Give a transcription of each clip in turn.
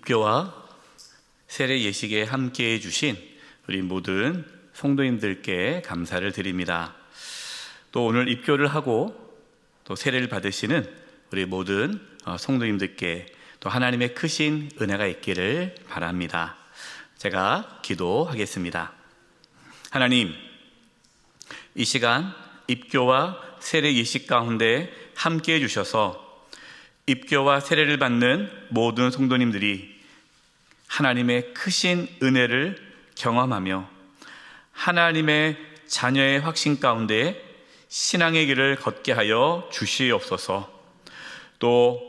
입교와 세례 예식에 함께 해주신 우리 모든 성도님들께 감사를 드립니다. 또 오늘 입교를 하고 또 세례를 받으시는 우리 모든 어, 성도님들께 또 하나님의 크신 은혜가 있기를 바랍니다. 제가 기도하겠습니다. 하나님, 이 시간 입교와 세례 예식 가운데 함께 해주셔서 입교와 세례를 받는 모든 성도님들이 하나님의 크신 은혜를 경험하며 하나님의 자녀의 확신 가운데 신앙의 길을 걷게 하여 주시옵소서. 또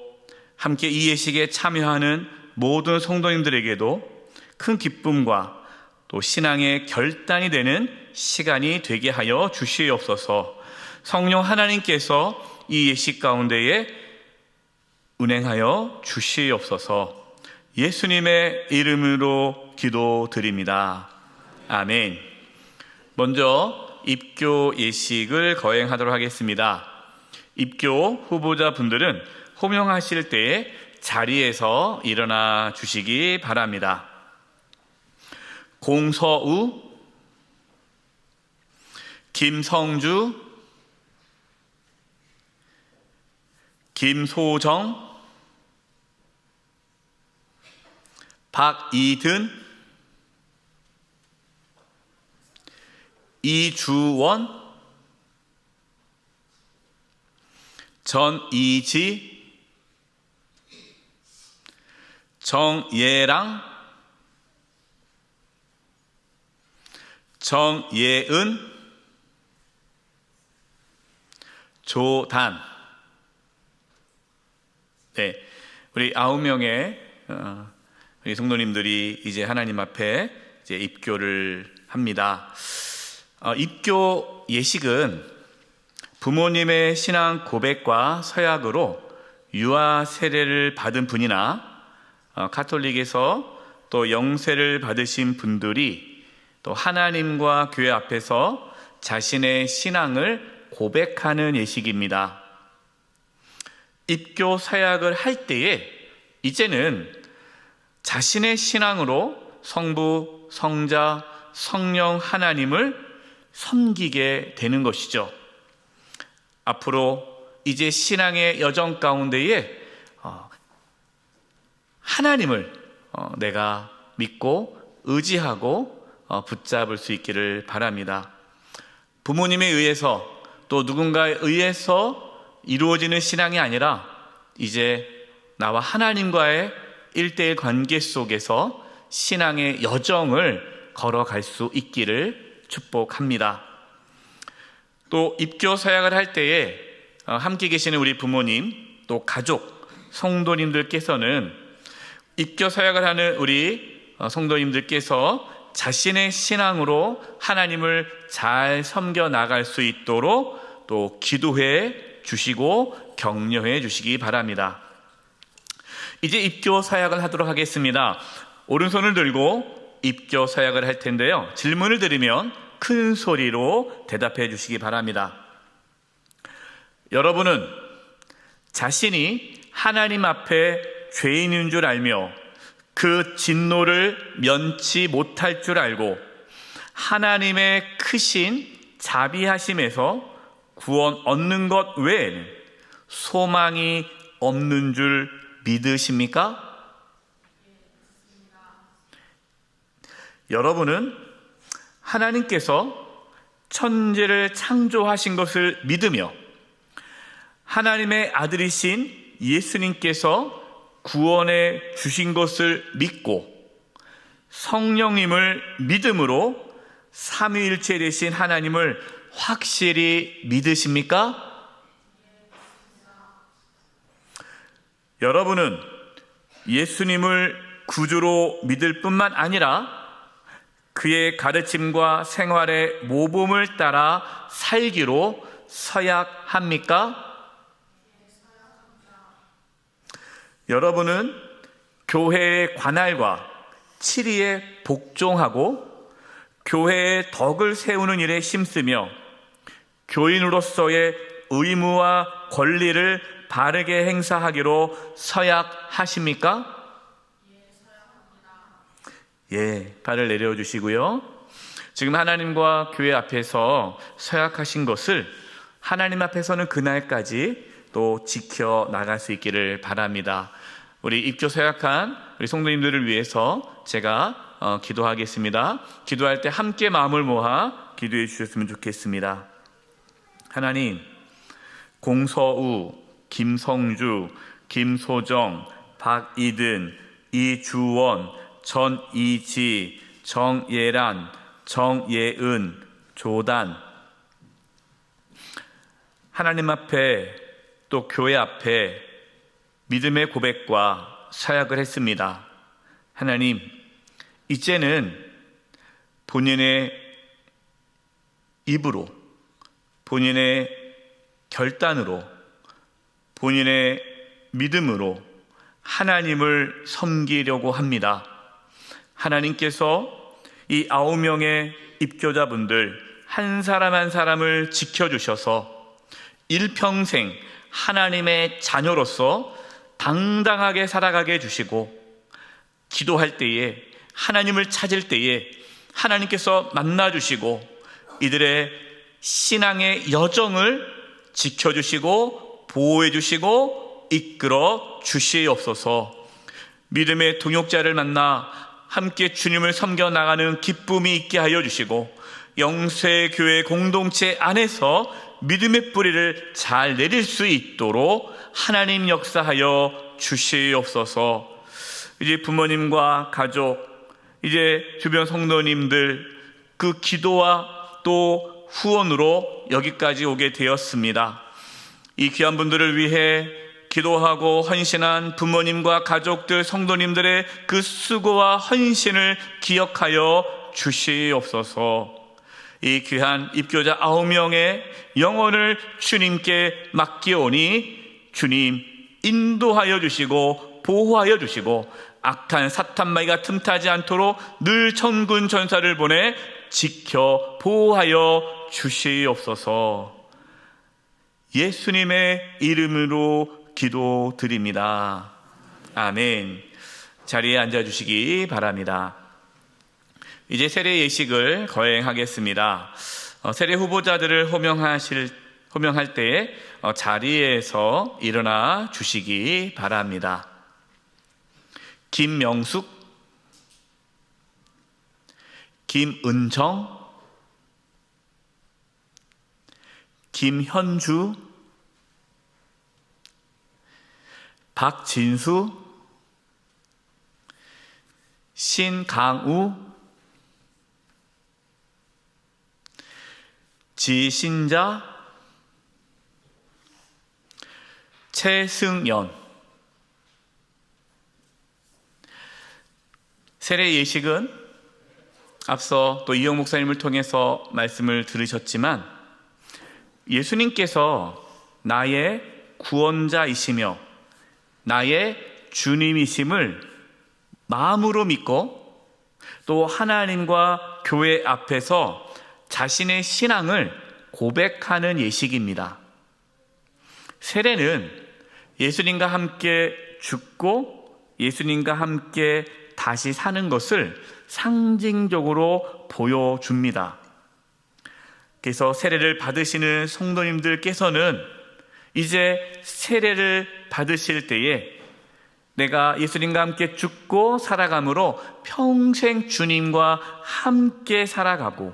함께 이 예식에 참여하는 모든 성도님들에게도 큰 기쁨과 또 신앙의 결단이 되는 시간이 되게 하여 주시옵소서. 성령 하나님께서 이 예식 가운데에 운행하여 주시옵소서. 예수님의 이름으로 기도드립니다. 아멘. 먼저 입교 예식을 거행하도록 하겠습니다. 입교 후보자 분들은 호명하실 때에 자리에서 일어나 주시기 바랍니다. 공서우, 김성주, 김소정, 박이든, 이주원, 전이지, 정예랑, 정예은, 조단. 네, 우리 아홉 명의 어, 우리 성도님들이 이제 하나님 앞에 이제 입교를 합니다. 어, 입교 예식은 부모님의 신앙 고백과 서약으로 유아 세례를 받은 분이나 어, 카톨릭에서 또 영세를 받으신 분들이 또 하나님과 교회 앞에서 자신의 신앙을 고백하는 예식입니다. 입교 서약을 할 때에 이제는 자신의 신앙으로 성부, 성자, 성령 하나님을 섬기게 되는 것이죠. 앞으로 이제 신앙의 여정 가운데에 어, 하나님을 어, 내가 믿고 의지하고 어, 붙잡을 수 있기를 바랍니다. 부모님에 의해서 또 누군가에 의해서 이루어지는 신앙이 아니라 이제 나와 하나님과의 일대일 관계 속에서 신앙의 여정을 걸어갈 수 있기를 축복합니다. 또 입교 서약을 할 때에 어, 함께 계시는 우리 부모님 또 가족 성도님들께서는 입교 서약을 하는 우리 어, 성도님들께서 자신의 신앙으로 하나님을 잘 섬겨 나갈 수 있도록 또 기도해 주시고 격려해 주시기 바랍니다. 이제 입교 사약을 하도록 하겠습니다. 오른손을 들고 입교 사약을 할 텐데요. 질문을 드리면 큰 소리로 대답해 주시기 바랍니다. 여러분은 자신이 하나님 앞에 죄인인 줄 알며 그 진노를 면치 못할 줄 알고 하나님의 크신 자비하심에서 구원 얻는 것 외에는 소망이 없는 줄 믿으십니까? 여러분은 하나님께서 천지를 창조하신 것을 믿으며 하나님의 아들이신 예수님께서 구원해 주신 것을 믿고 성령님을 믿음으로 삼위일체 되신 하나님을 확실히 믿으십니까? 여러분은 예수님을 구주로 믿을 뿐만 아니라 그의 가르침과 생활의 모범을 따라 살기로 서약합니까? 여러분은 교회의 관할과 치리에 복종하고 교회의 덕을 세우는 일에 힘쓰며 교인으로서의 의무와 권리를 바르게 행사하기로 서약하십니까? 예, 발을 내려 주시고요. 지금 하나님과 교회 앞에서 서약하신 것을 하나님 앞에서는 그날까지 또 지켜 나갈 수 있기를 바랍니다. 우리 입교 서약한 우리 성도님들을 위해서 제가 어, 기도하겠습니다. 기도할 때 함께 마음을 모아 기도해 주셨으면 좋겠습니다. 하나님, 공서우, 김성주, 김소정, 박이든, 이주원, 전이지, 정예란, 정예은, 조단. 하나님 앞에 또 교회 앞에 믿음의 고백과 사약을 했습니다. 하나님, 이제는 본인의 입으로, 본인의 결단으로, 본인의 믿음으로 하나님을 섬기려고 합니다. 하나님께서 이 아홉 명의 입교자분들 한 사람 한 사람을 지켜주셔서 일평생 하나님의 자녀로서 당당하게 살아가게 해주시고 기도할 때에 하나님을 찾을 때에 하나님께서 만나주시고 이들의 신앙의 여정을 지켜주시고 보호해 주시고 이끌어 주시옵소서 믿음의 동역자를 만나 함께 주님을 섬겨 나가는 기쁨이 있게 하여 주시고 영세교회 공동체 안에서 믿음의 뿌리를 잘 내릴 수 있도록 하나님 역사하여 주시옵소서. 이제 부모님과 가족, 이제 주변 성도님들 그 기도와 또 후원으로 여기까지 오게 되었습니다. 이 귀한 분들을 위해 기도하고 헌신한 부모님과 가족들, 성도님들의 그 수고와 헌신을 기억하여 주시옵소서. 이 귀한 입교자 아홉 명의 영혼을 주님께 맡기오니 주님 인도하여 주시고 보호하여 주시고 악한 사탄마이가 틈타지 않도록 늘 천군 전사를 보내 지켜 보호하여 주시옵소서. 예수님의 이름으로 기도드립니다. 아멘. 자리에 앉아 주시기 바랍니다. 이제 세례 예식을 거행하겠습니다. 어, 세례 후보자들을 호명하실 호명할 때에 어, 자리에서 일어나 주시기 바랍니다. 김명숙, 김은정, 김현주, 박진수, 신강우, 지신자, 최승연. 세례 예식은 앞서 또 이영 목사님을 통해서 말씀을 들으셨지만 예수님께서 나의 구원자이시며 나의 주님이심을 마음으로 믿고 또 하나님과 교회 앞에서 자신의 신앙을 고백하는 예식입니다. 세례는 예수님과 함께 죽고 예수님과 함께 다시 사는 것을 상징적으로 보여줍니다. 그래서 세례를 받으시는 성도님들께서는 이제 세례를 받으실 때에 내가 예수님과 함께 죽고 살아감으로 평생 주님과 함께 살아가고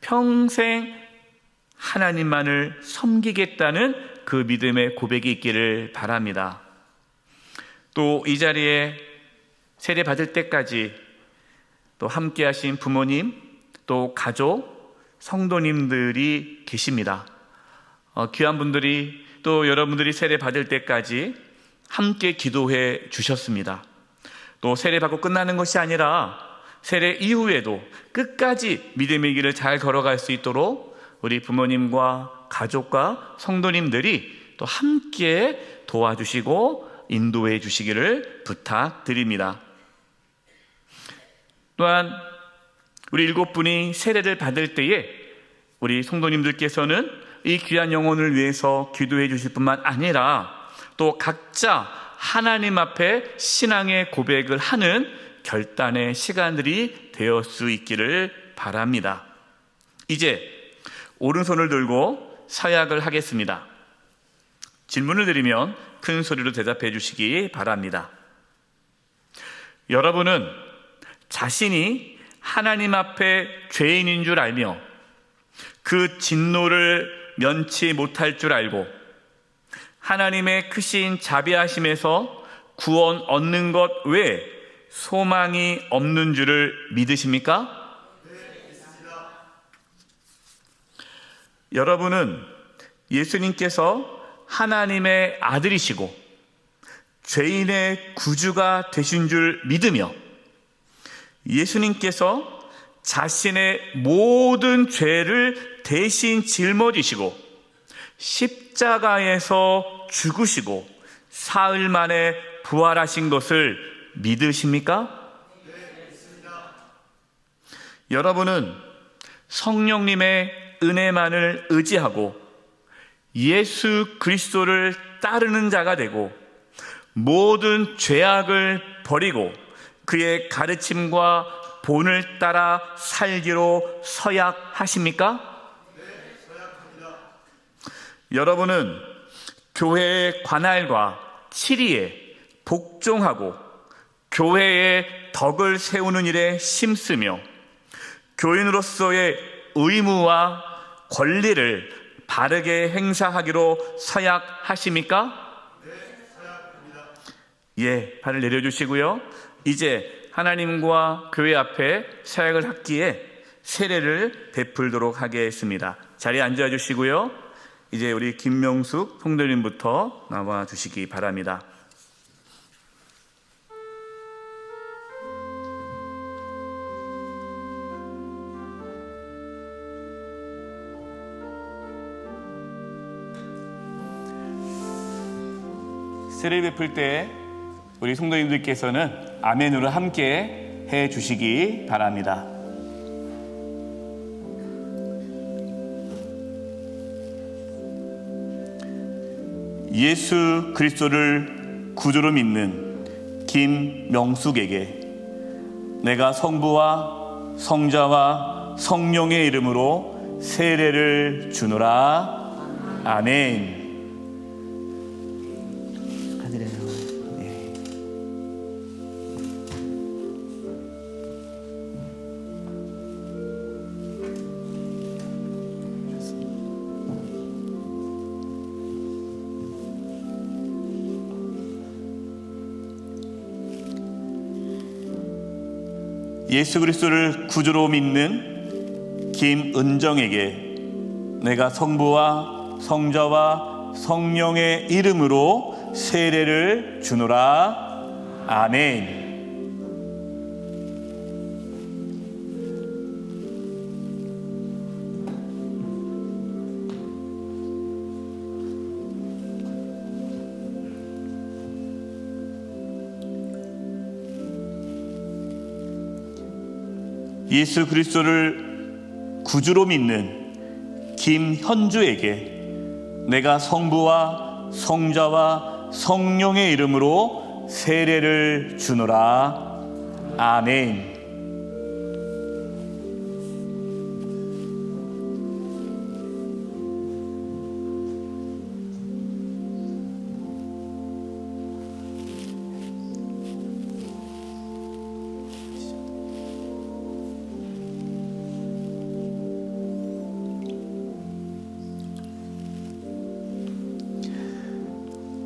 평생 하나님만을 섬기겠다는 그 믿음의 고백이 있기를 바랍니다. 또 이 자리에 세례 받을 때까지 또 함께 하신 부모님, 또 가족, 성도님들이 계십니다. 어, 귀한 분들이 또 여러분들이 세례 받을 때까지 함께 기도해 주셨습니다. 또 세례 받고 끝나는 것이 아니라 세례 이후에도 끝까지 믿음의 길을 잘 걸어갈 수 있도록 우리 부모님과 가족과 성도님들이 또 함께 도와주시고 인도해 주시기를 부탁드립니다. 또한 우리 일곱 분이 세례를 받을 때에 우리 성도님들께서는 이 귀한 영혼을 위해서 기도해 주실 뿐만 아니라 또 각자 하나님 앞에 신앙의 고백을 하는 결단의 시간들이 되었을 수 있기를 바랍니다. 이제 오른손을 들고 서약을 하겠습니다. 질문을 드리면 큰 소리로 대답해 주시기 바랍니다. 여러분은 자신이 하나님 앞에 죄인인 줄 알며 그 진노를 면치 못할 줄 알고 하나님의 크신 자비하심에서 구원 얻는 것 외에 소망이 없는 줄을 믿으십니까? 여러분은 예수님께서 하나님의 아들이시고 죄인의 구주가 되신 줄 믿으며 예수님께서 자신의 모든 죄를 대신 짊어지시고 십자가에서 죽으시고 사흘 만에 부활하신 것을 믿으십니까? 여러분은 성령님의 은혜만을 의지하고 예수 그리스도를 따르는 자가 되고 모든 죄악을 버리고 그의 가르침과 본을 따라 살기로 서약하십니까? 여러분은 교회의 관할과 치리에 복종하고 교회의 덕을 세우는 일에 힘쓰며 교인으로서의 의무와 권리를 바르게 행사하기로 서약하십니까? 예, 발을 내려주시고요. 이제 하나님과 교회 앞에 서약을 하기에 세례를 베풀도록 하겠습니다. 자리에 앉아 주시고요. 이제 우리 김명숙 성도님부터 나와 주시기 바랍니다. 세례 베풀 때 우리 성도님들께서는 아멘으로 함께 해 주시기 바랍니다. 예수 그리스도를 구주로 믿는 김명숙에게 내가 성부와 성자와 성령의 이름으로 세례를 주노라. 아멘. 예수 그리스도를 구주로 믿는 김은정에게 내가 성부와 성자와 성령의 이름으로 세례를 주노라. 아멘. 예수 그리스도를 구주로 믿는 김현주에게 내가 성부와 성자와 성령의 이름으로 세례를 주노라. 아멘.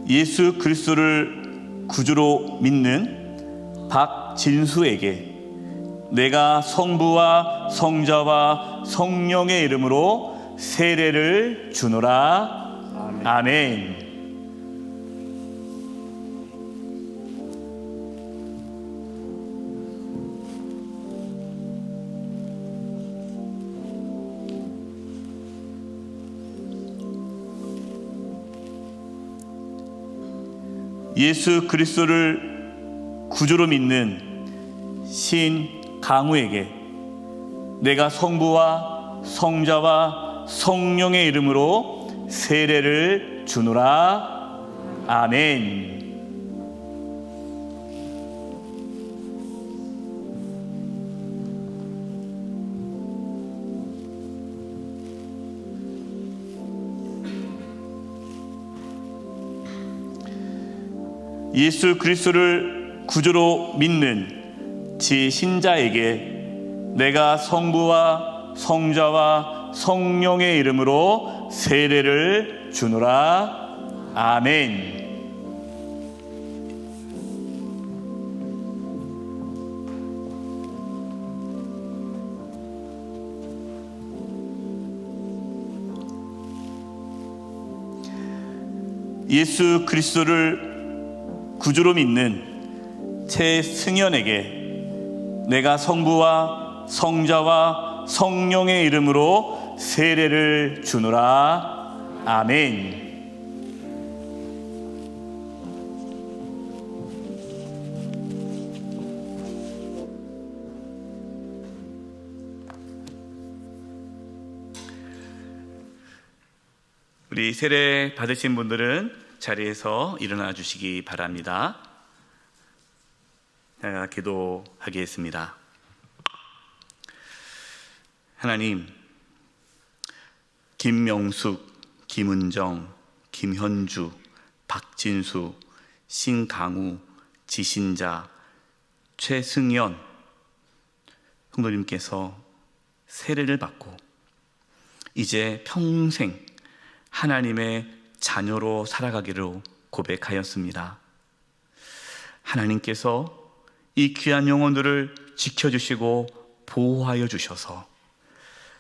예수 그리스도를 구주로 믿는 박진수에게 내가 성부와 성자와 성령의 이름으로 세례를 주노라. 아멘. 예수 그리스도를 구주로 믿는 신 강우에게 내가 성부와 성자와 성령의 이름으로 세례를 주노라. 아멘. 예수 그리스도를 구주로 믿는 지 신자에게 내가 성부와 성자와 성령의 이름으로 세례를 주노라. 아멘. 예수 그리스도를 구주로 믿는 최승현에게 내가 성부와 성자와 성령의 이름으로 세례를 주노라. 아멘. 우리 세례 받으신 분들은 자리에서 일어나 주시기 바랍니다. 제가 기도하겠습니다. 하나님, 김명숙, 김은정, 김현주, 박진수, 신강우, 지신자, 최승연 성도님께서 세례를 받고 이제 평생 하나님의 자녀로 살아가기로 고백하였습니다. 하나님께서 이 귀한 영혼들을 지켜주시고 보호하여 주셔서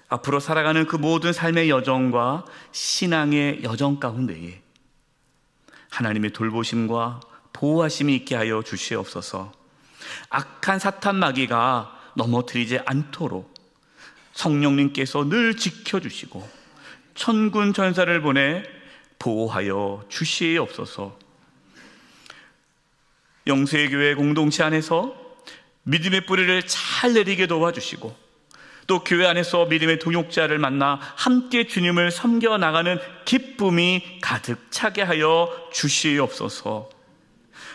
앞으로 살아가는 그 모든 삶의 여정과 신앙의 여정 가운데에 하나님의 돌보심과 보호하심이 있게 하여 주시옵소서 악한 사탄 마귀가 넘어뜨리지 않도록 성령님께서 늘 지켜주시고 천군 전사를 보내 보호하여 주시옵소서. 영세의 교회 공동체 안에서 믿음의 뿌리를 잘 내리게 도와주시고 또 교회 안에서 믿음의 동역자를 만나 함께 주님을 섬겨 나가는 기쁨이 가득 차게 하여 주시옵소서.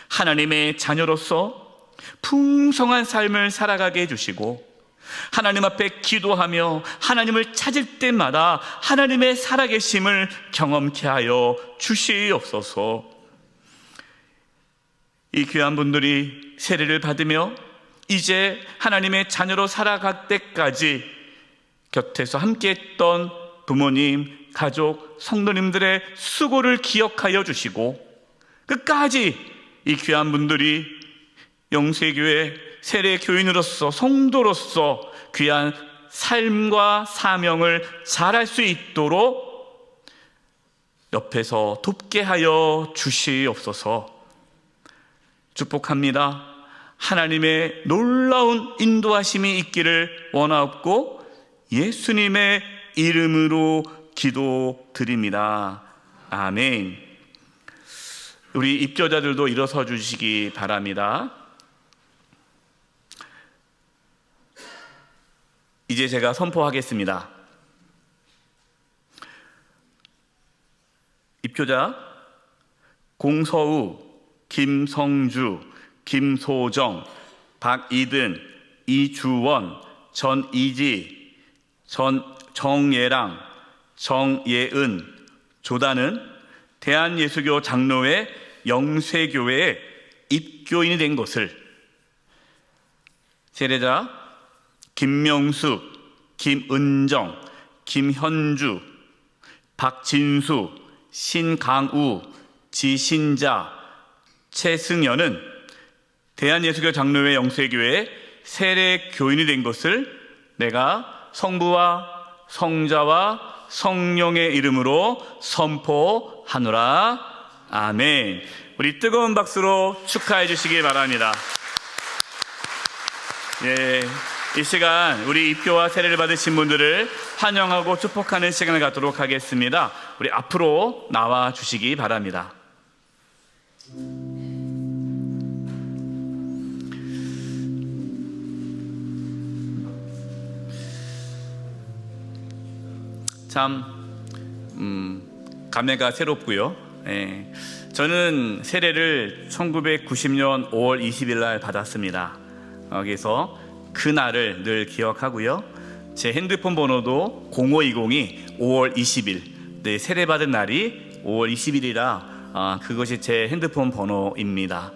하나님의 자녀로서 풍성한 삶을 살아가게 해주시고 하나님 앞에 기도하며 하나님을 찾을 때마다 하나님의 살아계심을 경험케 하여 주시옵소서. 이 귀한 분들이 세례를 받으며 이제 하나님의 자녀로 살아갈 때까지 곁에서 함께 했던 부모님, 가족, 성도님들의 수고를 기억하여 주시고 끝까지 이 귀한 분들이 영세교회 세례 교인으로서 성도로서 귀한 삶과 사명을 잘할 수 있도록 옆에서 돕게 하여 주시옵소서. 축복합니다. 하나님의 놀라운 인도하심이 있기를 원하옵고 예수님의 이름으로 기도드립니다. 아멘. 우리 입교자들도 일어서 주시기 바랍니다. 이제 제가 선포하겠습니다. 입교자 공서우, 김성주, 김소정, 박이든, 이주원, 전이지, 전 정예랑, 정예은, 조단은 대한예수교 장로회 영세교회에 입교인이 된 것을 세례자 김명숙, 김은정, 김현주, 박진수, 신강우, 지신자, 최승연은 대한예수교 장로회 영세교회 세례 교인이 된 것을 내가 성부와 성자와 성령의 이름으로 선포하노라. 아멘. 우리 뜨거운 박수로 축하해 주시기 바랍니다. 예. 이 시간 우리 입교와 세례를 받으신 분들을 환영하고 축복하는 시간을 갖도록 하겠습니다. 우리 앞으로 나와 주시기 바랍니다. 참 음, 감회가 새롭고요. 예, 저는 세례를 1990년 5월 20일 날 받았습니다. 여기서 그날을 늘 기억하고요. 제 핸드폰 번호도 0520이 5월 20일. 네, 세례 받은 날이 5월 20일이라 어, 그것이 제 핸드폰 번호입니다.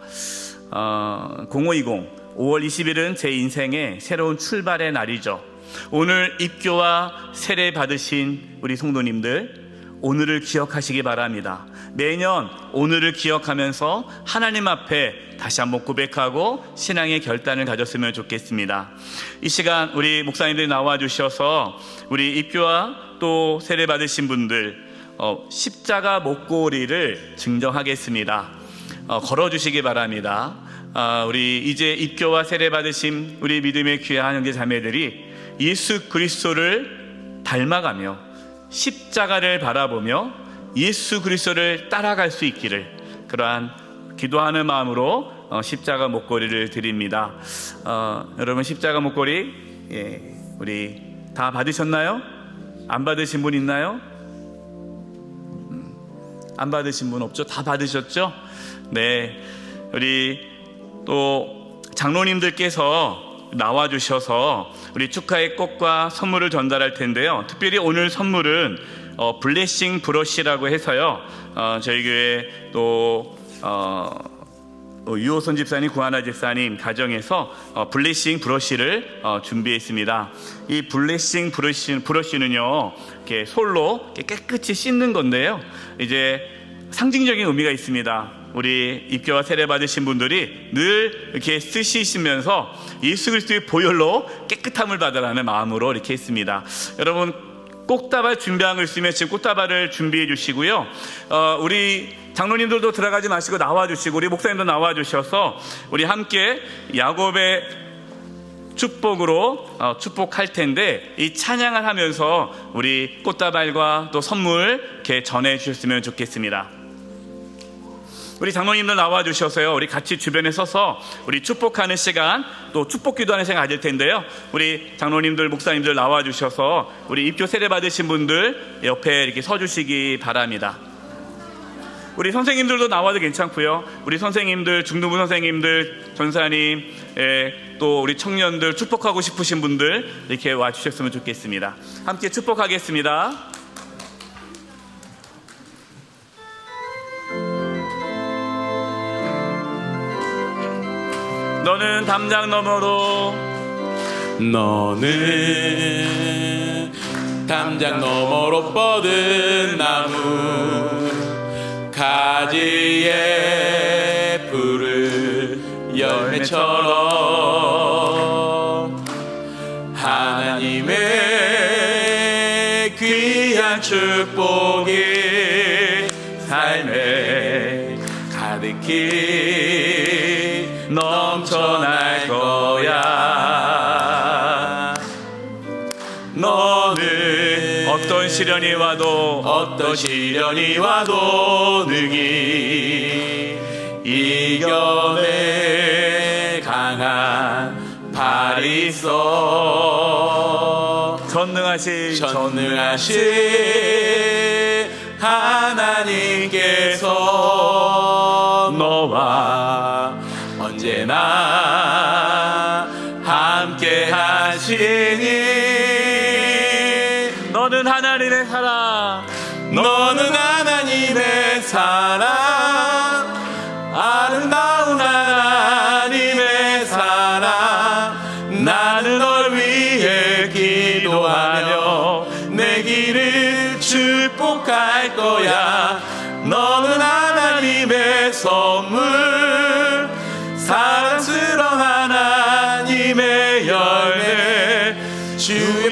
어, 0520 5월 20일은 제 인생의 새로운 출발의 날이죠. 오늘 입교와 세례 받으신 우리 성도님들 오늘을 기억하시기 바랍니다. 매년 오늘을 기억하면서 하나님 앞에 다시 한번 고백하고 신앙의 결단을 가졌으면 좋겠습니다. 이 시간 우리 목사님들이 나와 주셔서 우리 입교와 또 세례 받으신 분들 어, 십자가 목고리를 증정하겠습니다. 어, 걸어 주시기 바랍니다. 아, 우리 이제 입교와 세례 받으신 우리 믿음의 귀한 형제 자매들이 예수 그리스도를 닮아가며 십자가를 바라보며 예수 그리스도를 따라갈 수 있기를 그러한 기도하는 마음으로 어, 십자가 목걸이를 드립니다. 어, 여러분 십자가 목걸이 예, 우리 다 받으셨나요? 안 받으신 분 있나요? 음, 안 받으신 분 없죠? 다 받으셨죠? 네, 우리 또 장로님들께서 나와 주셔서 우리 축하의 꽃과 선물을 전달할 텐데요. 특별히 오늘 선물은 어, 블레싱 브러쉬라고 해서요. 어, 저희 교회 또 어, 어, 유호선 집사님, 구하나 집사님 가정에서 어, 블레싱 브러쉬를 어, 준비했습니다. 이 블레싱 브러쉬, 브러쉬는요, 이렇게 솔로 깨끗이 씻는 건데요. 이제 상징적인 의미가 있습니다. 우리 입교와 세례 받으신 분들이 늘 이렇게 쓰시면서 예수 그리스도의 보혈로 깨끗함을 받으라는 마음으로 이렇게 했습니다. 여러분 꽃다발 준비한 거 있으면 지금 꽃다발을 준비해 주시고요. 어, 우리 장로님들도 들어가지 마시고 나와 주시고 우리 목사님도 나와 주셔서 우리 함께 야곱의 축복으로 어, 축복할 텐데 이 찬양을 하면서 우리 꽃다발과 또 선물 이렇게 전해 주셨으면 좋겠습니다. 우리 장로님들 나와 주셔서요. 우리 같이 주변에 서서 우리 축복하는 시간 또 축복 기도하는 시간 가질 텐데요. 우리 장로님들 목사님들 나와 주셔서 우리 입교 세례 받으신 분들 옆에 이렇게 서 주시기 바랍니다. 우리 선생님들도 나와도 괜찮고요. 우리 선생님들 중등부 선생님들 전사님 예, 또 우리 청년들 축복하고 싶으신 분들 이렇게 와 주셨으면 좋겠습니다. 함께 축복하겠습니다. 너는 담장 너머로. 너는 담장 너머로 뻗은 나무 가지에 푸른 열매처럼 하나님의 귀한 축복이 삶에 가득히 넘쳐날 거야. 너는 어떤 시련이 와도 어떤 시련이 와도 능히 이겨내 강한 발이 있어. 전능하신 전능하신 하나님께서 너와 언제나 함께 하시니. 너는 하나님의 사랑 너는 하나님의 사랑 아름다운 하나님의 사랑 나는 널 위해 기도하며 내 길을 축복할 거야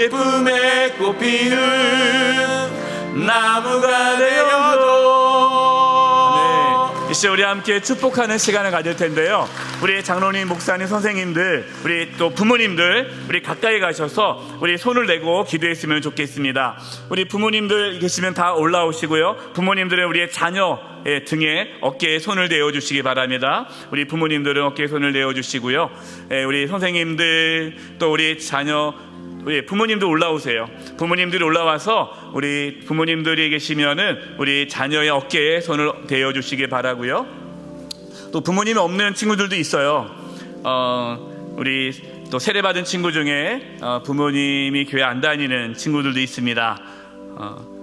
품에 꽃피는 나무가 되어줘 네, 이제 우리 함께 축복하는 시간을 가질 텐데요. 우리 장로님, 목사님, 선생님들, 우리 또 부모님들, 우리 가까이 가셔서 우리 손을 내고 기도했으면 좋겠습니다. 우리 부모님들 계시면 다 올라오시고요. 부모님들은 우리의 자녀 의 등에 어깨에 손을 대어 주시기 바랍니다. 우리 부모님들은 어깨에 손을 대어 주시고요. 예, 우리 선생님들 또 우리 자녀 우리 부모님들 올라오세요. 부모님들이 올라와서 우리 부모님들이 계시면은 우리 자녀의 어깨에 손을 대어 주시기 바라고요. 또 부모님이 없는 친구들도 있어요. 어, 우리 또 세례 받은 친구 중에 어, 부모님이 교회 안 다니는 친구들도 있습니다. 어,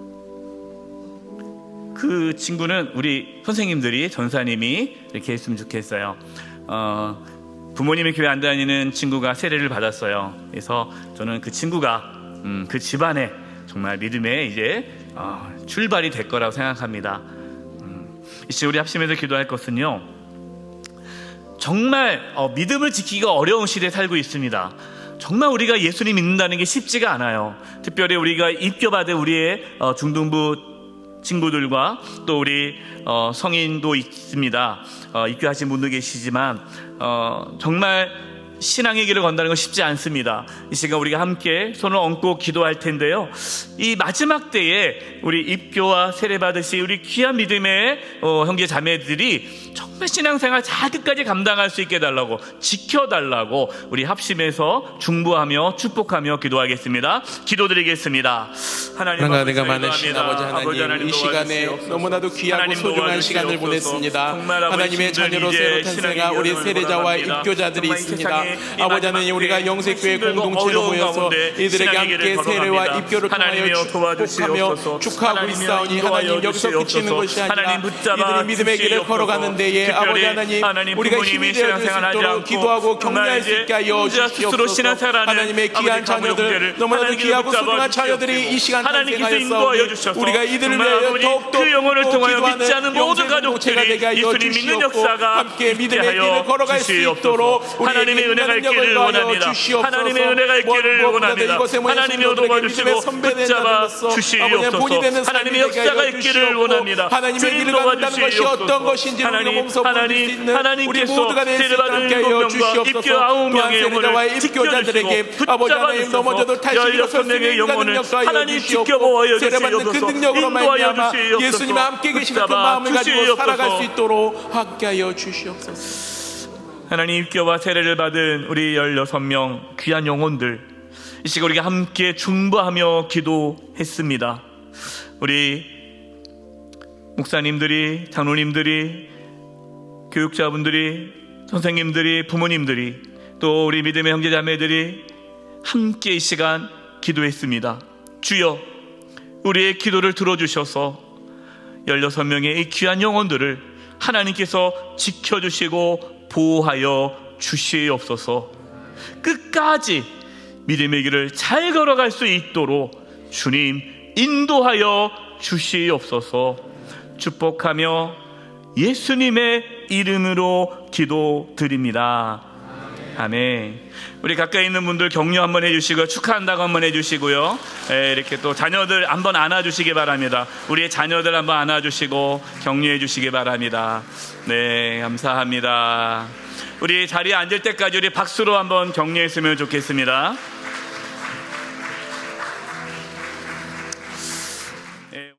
그 친구는 우리 선생님들이 전사님이 이렇게 했으면 좋겠어요. 어, 부모님이 교회 안 다니는 친구가 세례를 받았어요. 그래서 저는 그 친구가 음, 그 집안에 정말 믿음의 이제 어, 출발이 될 거라고 생각합니다. 음, 이제 우리 합심해서 기도할 것은요. 정말 어, 믿음을 지키기가 어려운 시대에 살고 있습니다. 정말 우리가 예수님 믿는다는 게 쉽지가 않아요. 특별히 우리가 입교받은 우리의 어, 중등부 친구들과 또 우리 어, 성인도 있습니다. 어, 입교하신 분도 계시지만 어, 정말 신앙의 길을 건다는 건 쉽지 않습니다. 이 시간 우리가 함께 손을 얹고 기도할 텐데요. 이 마지막 때에 우리 입교와 세례 받으시 우리 귀한 믿음의 어, 형제 자매들이 신앙생활 잘 끝까지 감당할 수 있게 해달라고 지켜달라고 우리 합심해서 중부하며 축복하며 기도하겠습니다. 기도드리겠습니다. 하나님 하나님 아버지, 가 많으신 기도합니다. 아버지 하나님 이 시간에. 너무나도 귀하고 하나님 소중한. 시간을 보냈습니다. 아버지 하나님의 자녀로 새로 탄생한 우리 세례자와. 입교자들이 있습니다. 아버지 하나님 우리가 영세교회 공동체로 모여서 이들에게 함께 세례와. 입교를 통하여 축복하며. 축하하고 있사오니 하나님 여기서 그치는. 것이 아니라 하나님 이들이 믿음의 길을. 걸어가는 데에 아버지 하나님 하나님 우리가 힘이 되어줄 수 있도록 기도하고 격려할 수 있게 하여 주시옵소서 하나님의 귀한 자녀들 너무나도 귀하고 소중한. 자녀들이 이 시간 탄생하였사오니 주셔서 우리가 이들을 위하여 아버지 더욱더 그 영혼을 통하여 믿지 않은 모든 가족들이 예수님 믿는 역사가 함께 믿음의 길을 걸어갈 수. 있도록 하나님의 은혜가 있기를 원합니다. 하나님의 은혜가 있기를 원합니다. 하나님이 도와주시고 붙잡아 주시옵소서. 하나님의 역사가 있기를 원합니다. 하나님의 길을 간다는 것이. 어떤 것인지 하나님, 하나님, 하나님께서 함께 일곱 명과 입교 아홉 명의 영혼을 지켜주시고 붙잡아 일어설 열여섯 수 명의 영혼을 하나님 그 주시옵소서. 인도하여 주시옵소서. 예수님 함께 계시는 그 마음을 가지고. 살아갈 수 있도록 함께 하여 주시옵소서 하나님 입교와 세례를 받은 우리 16명 귀한 영혼들 이 시간 우리가 함께 중보하며 기도했습니다. 우리 목사님들이 장로님들이 교육자분들이 선생님들이 부모님들이 또 우리 믿음의 형제자매들이 함께 이 시간 기도했습니다. 주여 우리의 기도를 들어주셔서 16명의 이 귀한 영혼들을 하나님께서 지켜주시고 보호하여 주시옵소서 끝까지 믿음의 길을 잘 걸어갈 수 있도록 주님 인도하여 주시옵소서 축복하며 예수님의 이름으로 기도드립니다. 아멘. 우리 가까이 있는 분들 격려 한번 해주시고요. 축하한다고 한번 해주시고요. 예, 이렇게 또 자녀들 한번 안아주시기 바랍니다. 우리의 자녀들 한번 안아주시고 격려해 주시기 바랍니다. 네, 감사합니다. 우리 자리에 앉을 때까지 우리 박수로 한번 격려했으면 좋겠습니다.